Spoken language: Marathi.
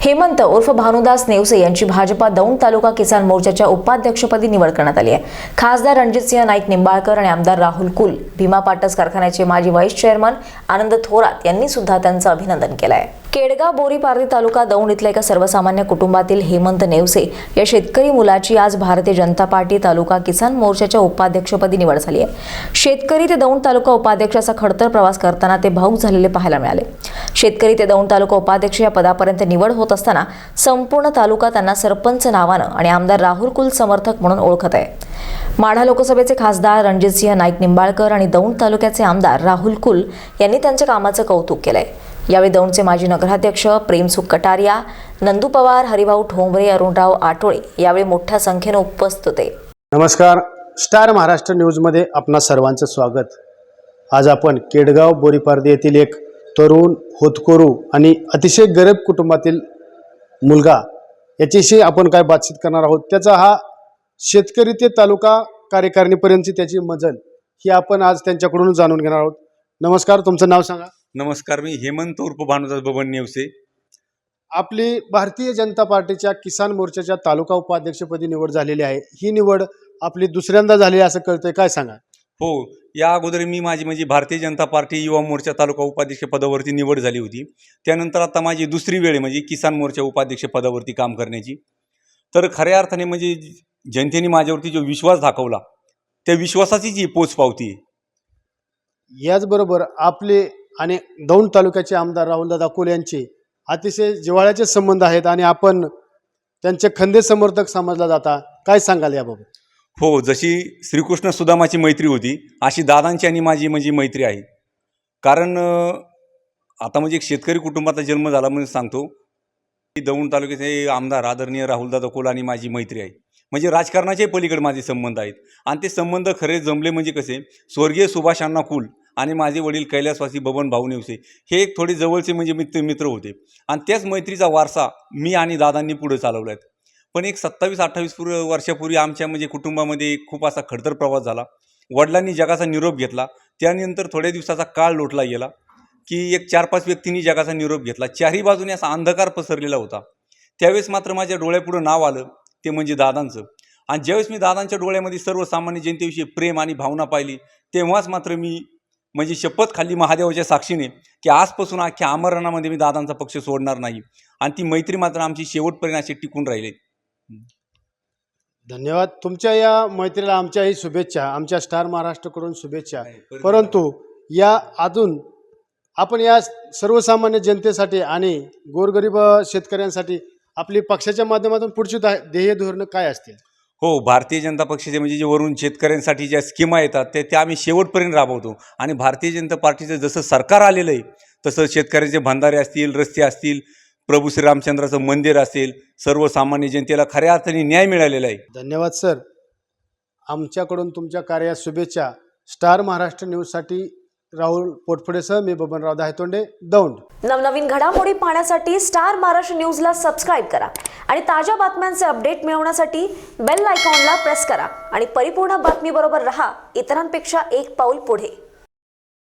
हेमंत उर्फ भानुदास नेवसे यांची भाजपा दौंड तालुका किसान मोर्चाच्या उपाध्यक्षपदी निवड करण्यात आली आहे. खासदार रणजितसिंह नाईक निंबाळकर आणि आमदार राहुल कुल भीमा पाटस कारखान्याचे माजी व्हाईस चेअरमन आनंद थोरात यांनी सुद्धा त्यांचं अभिनंदन केलं आहे केडगाव बोरीपारधी तालुका दौंड इथल्या एका सर्वसामान्य कुटुंबातील हेमंत नेवसे या शेतकरी मुलाची आज भारतीय जनता पार्टी तालुका किसान मोर्चाच्या उपाध्यक्षपदी निवड झाली आहे. शेतकरी ते दौंड तालुका उपाध्यक्ष असा खडतर प्रवास करताना ते भाऊक झालेले पाहायला मिळाले. शेतकरी ते दौंड तालुका उपाध्यक्ष या पदापर्यंत निवड होत असताना संपूर्ण तालुका त्यांना सरपंच नावानं आणि आमदार राहुल कुल समर्थक म्हणून ओळखत आहे. माढा लोकसभेचे खासदार रणजितसिंह नाईक निंबाळकर आणि दौंड तालुक्याचे आमदार राहुल कुल यांनी त्यांच्या कामाचं कौतुक केलंय. यावेळी दौंडचे माजी नगराध्यक्ष प्रेमसुख कटारिया नंदू पवार हरिभाऊ ठोंबरे अरुणराव आठोळे यावेळी मोठ्या संख्येनं उपस्थित होते. नमस्कार. स्टार महाराष्ट्र न्यूजमध्ये आपणा सर्वांचं स्वागत. आज आपण केडगाव बोरीपारदी येथील एक तरुण होतकोरू आणि अतिशय गरीब कुटुंबातील मुलगा याच्याशी आपण काय बातचीत करणार आहोत? त्याचा हा शेतकरी ते तालुका कार्यकारिणीपर्यंतची त्याची मजल ही आपण आज त्यांच्याकडून जाणून घेणार आहोत. नमस्कार. तुमचं नाव सांगा. नमस्कार मी हेमंत उर्फ भानुदास बबन नेवसे. आपली भारतीय जनता पार्टीच्या किसान मोर्चाच्या तालुका उपाध्यक्षपदी निवड झालेली आहे. ही निवड आपली दुसऱ्यांदा झाली असं कळतंय. काय सांगा? हो या अगोदर मी माझी म्हणजे भारतीय जनता पार्टी युवा मोर्चा तालुका उपाध्यक्ष पदावरती निवड झाली होती. त्यानंतर आता माझी दुसरी वेळ म्हणजे किसान मोर्चा उपाध्यक्ष पदावरती काम करण्याची. तर खऱ्या अर्थाने म्हणजे जनतेने माझ्यावरती जो विश्वास दाखवला त्या विश्वासाची जी पोच पावती याचबरोबर आपले आणि दौंड तालुक्याचे आमदार राहुलदादा कोल यांचे अतिशय जिव्हाळ्याचे संबंध आहेत आणि आपण त्यांचे खंदे समर्थक समजला जाता. काय सांगाल याबाबत? हो जशी श्रीकृष्ण सुदामाची मैत्री होती अशी दादांची आणि माझी म्हणजे मैत्री आहे. कारण आता म्हणजे एक शेतकरी कुटुंबाचा जन्म झाला म्हणून सांगतो. की दौंड तालुक्याचे आमदार आदरणीय राहुलदादा कोल आणि माझी मैत्री आहे. म्हणजे राजकारणाच्याही पलीकडे माझे संबंध आहेत. आणि ते संबंध खरे जमले म्हणजे कसे? स्वर्गीय सुभाष अण्णा कुल आणि माझे वडील कैलासवासी बबन भाऊ नेवसे हे एक थोडे जवळचे म्हणजे मित्र मित्र होते. आणि त्याच मैत्रीचा वारसा मी आणि दादांनी पुढे चालवला आहे पण एक सत्तावीस अठ्ठावीस पूर्व वर्षापूर्वी आमच्या म्हणजे कुटुंबामध्ये खूप असा खडतर प्रवास झाला. वडिलांनी जगाचा निरोप घेतला. त्यानंतर थोड्या दिवसाचा काळ लोटला गेला की एक चार पाच व्यक्तींनी जगाचा निरोप घेतला. चारही बाजूने असा अंधकार पसरलेला होता. त्यावेळेस मात्र माझ्या डोळ्यापुढं नाव आलं ते म्हणजे दादांचं. आणि ज्यावेळेस मी दादांच्या डोळ्यामध्ये सर्वसामान्य जनतेविषयी प्रेम आणि भावना पाहिली तेव्हाच मात्र मी म्हणजे शपथ खाल्ली महादेवाच्या साक्षीने की आजपासून अख्ख्या आमरणामध्ये मी दादांचा पक्ष सोडणार नाही. आणि ती मैत्री मात्र आमची शेवटपर्यंत अशी टिकून राहिली. धन्यवाद. तुमच्या या मैत्रीला आमच्याही शुभेच्छा आमच्या स्टार महाराष्ट्रकडून शुभेच्छा. परंतु या अजून आपण या सर्वसामान्य जनतेसाठी आणि गोरगरीब शेतकऱ्यांसाठी आपली पक्षाच्या माध्यमातून पुढची ध्येय धोरणं काय असतील? हो भारतीय जनता पक्षाचे म्हणजे जे वरून शेतकऱ्यांसाठी ज्या स्कीमा येतात ते त्या आम्ही शेवटपर्यंत राबवतो. आणि भारतीय जनता पार्टीचं जसं सरकार आलेलं आहे तसं शेतकऱ्यांचे भंडारे असतील रस्ते असतील प्रभू श्रीरामचंद्राचं मंदिर असेल सर्वसामान्य जनतेला खऱ्या अर्थाने न्याय मिळालेला आहे. धन्यवाद सर. आमच्याकडून तुमच्या कार्यात शुभेच्छा स्टार महाराष्ट्र न्यूजसाठी राहुल पोटफुडेसह मी बबनराव दायतोंडे दौंड. नवनवीन घडामोडी पाहण्यासाठी स्टार महाराष्ट्र न्यूजला सबस्क्राईब करा आणि ताज्या बातम्यांचे अपडेट मिळवण्यासाठी बेल आयकॉनला प्रेस करा आणि परिपूर्ण बातमीबरोबर रहा इतरांपेक्षा एक पाऊल पुढे.